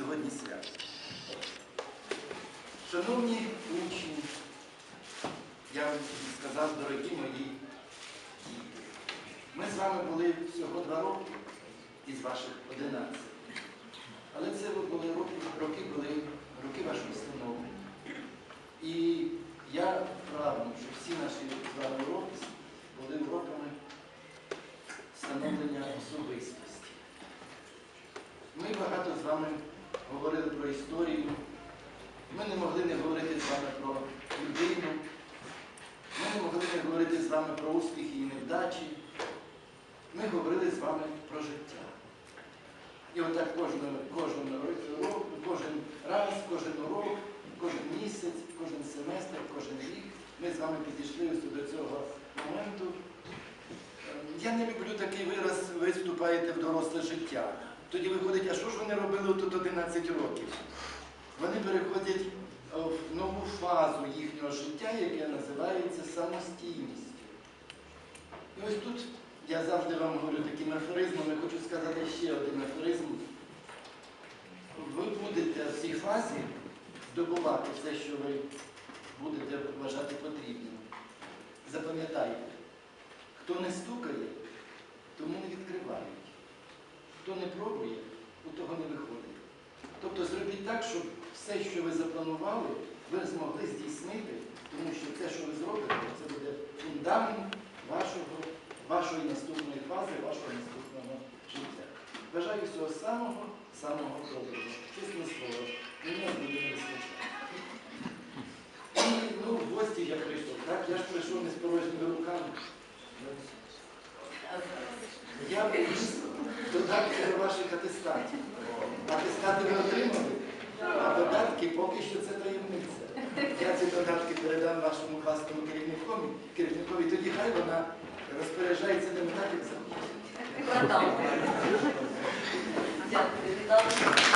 сьогодні свято. Шановні учні, я вам сказав, дорогі мої діти, ми з вами були всього два роки із ваших 11. Але це були роки, роки, коли роки вашого становлення. І я прагну, щоб всі наші з вами уроки були уроками становлення особистості. Ми багато з вами говорили про історію. Ми не могли не говорити з вами про людину. Ми не могли не говорити з вами про успіхи і невдачі. Ми говорили з вами про життя. І отак кожен, кожен, кожен раз, кожен урок, кожен місяць, кожен семестр, кожен рік ми з вами підійшли ось до цього моменту. Я не люблю такий вираз, ви вступаєте в доросле життя. Тоді виходить, а що ж вони робили тут 11 років? Вони переходять е, в нову фазу їхнього життя, яке називається самостійністю. І ось тут я завжди вам говорю такими афоризмами, хочу сказати ще один афоризм. Ви будете в цій фазі здобувати все, що ви будете вважати потрібним. Запам'ятайте, хто не стукає. Хто не пробує, у того не виходить. Тобто зробіть так, щоб все, що ви запланували, ви змогли здійснити, тому що те, що ви зробите, це буде фундамент вашого, вашої наступної фази, вашого наступного життя. Бажаю всього самого, самого доброго. Чесне слово, мені буде не вистачати. І ну, в гості я прийшов, так? Я ж прийшов не з порожніми руками. Я приніс розмір ваших атестатів. Атестати ви отримали, а додатки поки що це таємниця. Я ці додатки передам нашому класному керівникові, керівникові, тоді хай вона розпоряджається не так, як захоче. Дякую.